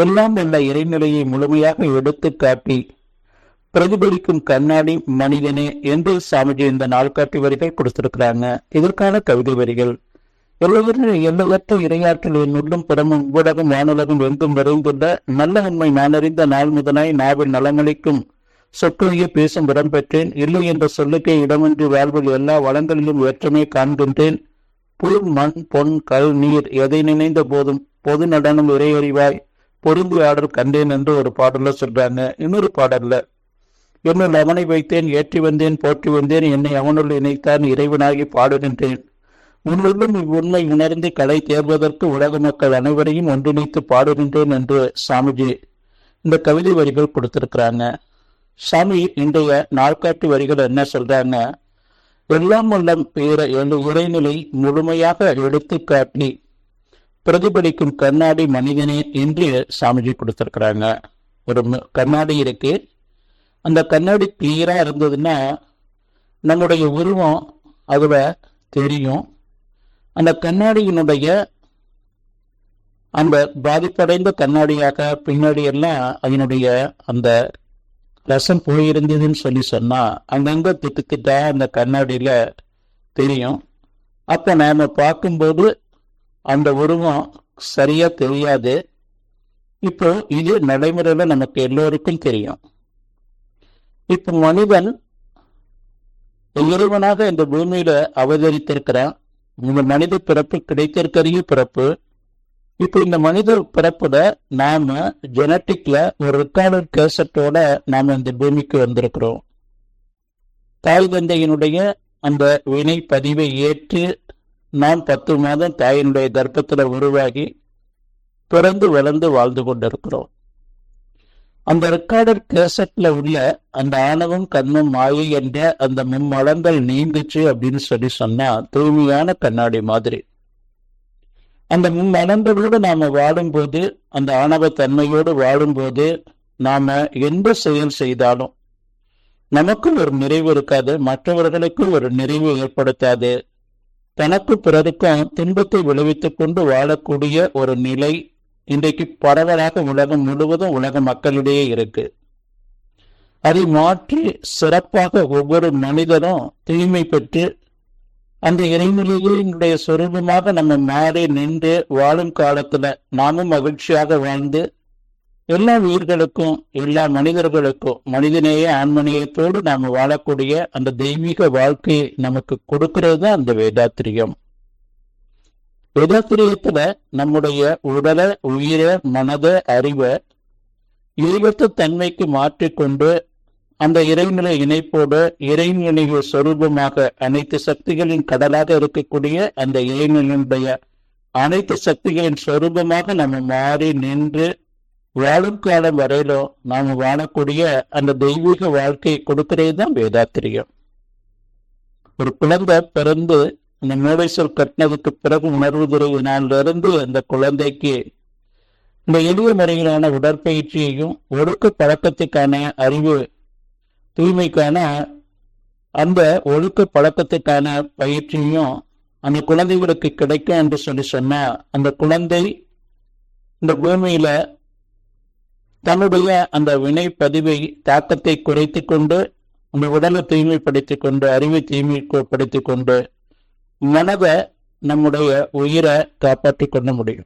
எல்லாம் உள்ள இறைநிலையை முழுமையாக எடுத்து காட்டி பிரதிபலிக்கும் கண்ணாடி மனிதனே என்று சாமிஜி இந்த நாள்காட்டி வரிகள் கொடுத்திருக்கிறாங்க. இதற்கான கவிதை வரிகள். எல்லோரும் எல்லவற்ற இரையாற்றல் என் உள்ளும் புறமும் ஊடகம் வானுலகம் எங்கும் விரைந்துள்ள நல்ல உண்மை நானறிந்த நாள் முதலாய் நாவில் நலமளிக்கும் சொற்களையே பேசும் இடம் பெற்றேன். இல்லை என்ற சொல்லுக்கே இடமின்றி வாழ்வில் எல்லா வளங்களிலும் வேற்றுமை காண்கின்றேன். புல் மண் பொன் கல் நீர் எதை நினைந்த போதும் பொது நடனம் இறையறிவாய் பொருந்து ஆடல் கண்டேன் என்று ஒரு பாடல்ல சொல்றாங்க. இன்னொரு பாடல்ல என்னுள் அவனை வைத்தேன் ஏற்றி வந்தேன் போற்றி வந்தேன் என்னை அவனுள் இணைத்தான் இறைவனாகி பாடுகின்றேன். உன்னுள்ளும் இவ்வுண்மை உணர்ந்து கலை தேர்வதற்கு உலக மக்கள் அனைவரையும் ஒன்றிணைத்து பாடுகின்றேன் என்று சாமிஜி இந்த கவிதை வரிகள் கொடுத்திருக்கிறாங்க. சாமி இன்றைய நாட்காட்டி வரிகள் என்ன சொல்றாங்க? எல்லாம் உள்ள பேர இறைநிலை முழுமையாக எடுத்து காட்டி பிரதிபலிக்கும் கண்ணாடி மனிதனே என்று சாமிஜி கொடுத்திருக்கிறாங்க. ஒரு கண்ணாடி இருக்கு. அந்த கண்ணாடி கிளியரா இருந்ததுன்னா நம்முடைய உருவம் அதுல தெரியும். அந்த கண்ணாடியினுடைய அந்த பாதிப்படைந்த கண்ணாடியாக பின்னாடி எல்லாம் அதனுடைய அந்த ரசம் போயிருந்ததுன்னு சொல்லி சொன்னா அங்கங்க திட்டு திட்டா அந்த கண்ணாடியில தெரியும். அப்ப நாம பார்க்கும்போது அந்த உருவம் சரியா தெரியாது. இப்போ இது நடைமுறையில நமக்கு எல்லோருக்கும் தெரியும். இப்போ மனிதன் இறைவனாக இந்த பூமியில அவதரித்திருக்கிறான். இந்த மனித பிறப்பு கிடைத்திருக்கிற பிறப்பு. இப்போ இந்த மனித பிறப்புல நாம ஜெனட்டிக்ல ஒரு ரெக்கார்டட் கேசட்டோட நாம இந்த பூமிக்கு வந்திருக்கிறோம். தாய் தந்தையினுடைய அந்த வினை பதிவை ஏற்று நாம் பத்து மாதம் தாயினுடைய கர்ப்பத்தில் உருவாகி பிறந்து வளர்ந்து வாழ்ந்து கொண்டிருக்கிறோம். அந்த ரெக்கார்டர் கேசட்ல உள்ள அந்த ஆணவம் கண்ணும் மாயை என்ற அந்த மும்மலங்கள் நீந்துச்சு அப்படின்னு சொல்லி சொன்னா தூய்மையான கண்ணாடி மாதிரி. அந்த மும்மலங்களோடு நாம வாழும்போது அந்த ஆணவ தன்மையோடு வாழும்போது நாம எந்த செயல் செய்தாலும் நமக்கும் ஒரு நிறைவு இருக்காது மற்றவர்களுக்கும் ஒரு நிறைவு ஏற்படுத்தாது. தனக்கு பிறருக்கும் துன்பத்தை விளைவித்துக் கொண்டு வாழக்கூடிய ஒரு நிலை இன்றைக்கு பரவலாக உலகம் முழுவதும் உலக மக்களிடையே இருக்கு. அதை மாற்றி சிறப்பாக ஒவ்வொரு மனிதனும் தூய்மை பெற்று அந்த இறைநிலையினுடைய சொரூபமாக நம்ம மாறி நின்று வாழும் காலத்துல நாமும் மகிழ்ச்சியாக வாழ்ந்து எல்லா உயிர்களுக்கும் எல்லா மனிதர்களுக்கும் மனிதநேய ஆன்மநேயத்தோடு நாம வாழக்கூடிய அந்த தெய்வீக வாழ்க்கையை நமக்கு கொடுக்கிறது தான் அந்த வேதாத்திரியம். வேதாத்திரியத்துல நம்முடைய உடல உயிர மனத அறிவை இருபத்து தன்மைக்கு மாற்றிக்கொண்டு அந்த இறைநிலை இணைப்போடு இறைநிலைய சொரூபமாக அனைத்து சக்திகளின் கடலாக இருக்கக்கூடிய அந்த இறைநிலையுடைய அனைத்து சக்திகளின் சொரூபமாக நம்ம மாறி நின்று வாழும் காலம் வரையிலும் நாம் வாழக்கூடிய அந்த தெய்வீக வாழ்க்கையை கொடுக்கிறது தான் வேதாத்திரியம். ஒரு குழந்தை பிறந்து அந்த மூளை சொல் கட்டினதுக்கு பிறகு உணர்வு துறவினாலிருந்து அந்த குழந்தைக்கு இந்த எளிய முறையிலான உடற்பயிற்சியையும் ஒழுக்க பழக்கத்துக்கான அறிவு தூய்மைக்கான அந்த ஒழுக்க பழக்கத்துக்கான பயிற்சியும் அந்த குழந்தைகளுக்கு கிடைக்கும் என்று சொல்லி சொன்னா அந்த குழந்தை இந்த பூமியில தன்னுடைய அந்த வினை பதிவை தாக்கத்தை குறைத்துக் கொண்டு அந்த உடலை தூய்மைப்படுத்திக் கொண்டு அறிவை தூய்மைப்படுத்திக் கொண்டு மனதை நம்முடைய உயிரை காப்பாற்றிக் கொள்ள முடியும்.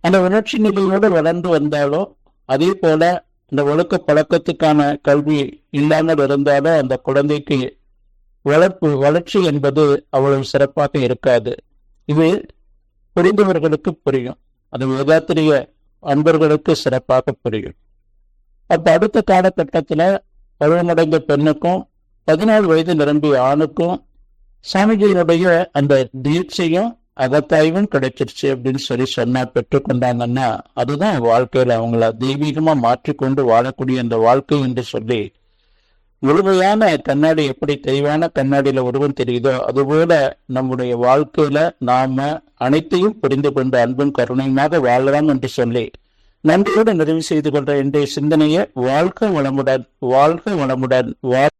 அந்த உணர்ச்சி நிலையோடு வளர்ந்து வந்தாலோ அதே போல இந்த ஒழுக்க பழக்கத்துக்கான கல்வி இல்லாமல் இருந்தாலே அந்த குழந்தைக்கு வளர்ப்பு வளர்ச்சி என்பது அவ்வளவு சிறப்பாக இருக்காது. இது புரிந்தவர்களுக்கு புரியும். அது வேதாத்திரிய அன்பர்களுக்கு சிறப்பாக புரியும். அப்ப அடுத்த காலகட்டத்துல பருவமடைந்த பெண்ணுக்கும் பதினாலு வயது நிரம்பிய ஆணுக்கும் சாமிஜியினுடைய அந்த தீட்சையும் அகத்தாய்வும் கிடைச்சிருச்சு அப்படின்னு சொல்லி சொன்னா பெற்றுக்கொண்டாங்கன்னா அதுதான் வாழ்க்கையில அவங்கள தெய்வீகமா மாற்றிக்கொண்டு வாழக்கூடிய அந்த வாழ்க்கை என்று சொல்லி முழுமையான கண்ணாடி எப்படி தெளிவான கண்ணாடியில உருவம் தெரியுதோ அதுபோல நம்முடைய வாழ்க்கையில நாம அனைத்தையும் புரிந்து கொண்டு அன்பும் கருணையுமாக வாழலாம் என்று சொல்லி நன்றியோடு நிறைவு செய்து கொண்ட இன்றைய சிந்தனையை வாழ்க வளமுடன் வாழ்க வளமுடன் வாழ்